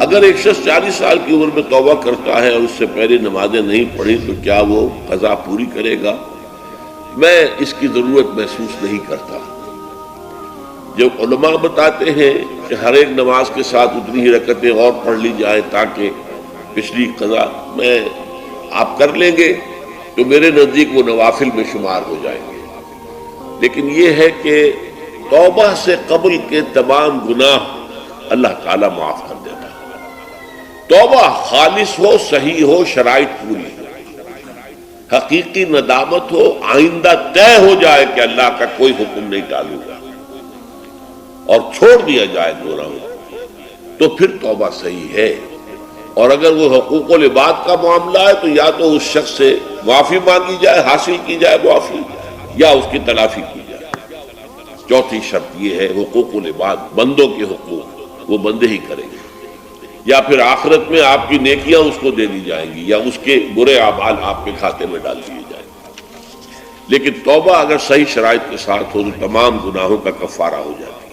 اگر ایک شخص چالیس سال کی عمر میں توبہ کرتا ہے اور اس سے پہلے نمازیں نہیں پڑھی، تو کیا وہ قضا پوری کرے گا؟ میں اس کی ضرورت محسوس نہیں کرتا۔ جب علماء بتاتے ہیں کہ ہر ایک نماز کے ساتھ اتنی ہی رکتیں اور پڑھ لی جائیں تاکہ پچھلی قضا میں آپ کر لیں گے، تو میرے نزدیک وہ نوافل میں شمار ہو جائیں گے۔ لیکن یہ ہے کہ توبہ سے قبل کے تمام گناہ اللہ تعالیٰ معاف کر توبہ خالص ہو، صحیح ہو، شرائط پوری ہو۔ حقیقی ندامت ہو، آئندہ طے ہو جائے کہ اللہ کا کوئی حکم نہیں ٹالوں گا۔ اور چھوڑ دیا جائے گناہوں تو پھر توبہ صحیح ہے۔ اور اگر وہ حقوق و لباد کا معاملہ ہے، تو یا تو اس شخص سے معافی مانگی جائے، حاصل کی جائے معافی، یا اس کی تلافی کی جائے۔ چوتھی شرط یہ ہے، حقوق و لباد بندوں کے حقوق، وہ بندے ہی کریں۔ گے یا پھر آخرت میں آپ کی نیکیاں اس کو دے دی جائیں گی یا اس کے برے اعمال آپ کے کھاتے میں ڈال دیے جائیں گے۔ لیکن توبہ اگر صحیح شرائط کے ساتھ ہو تو تمام گناہوں کا کفارہ ہو جاتی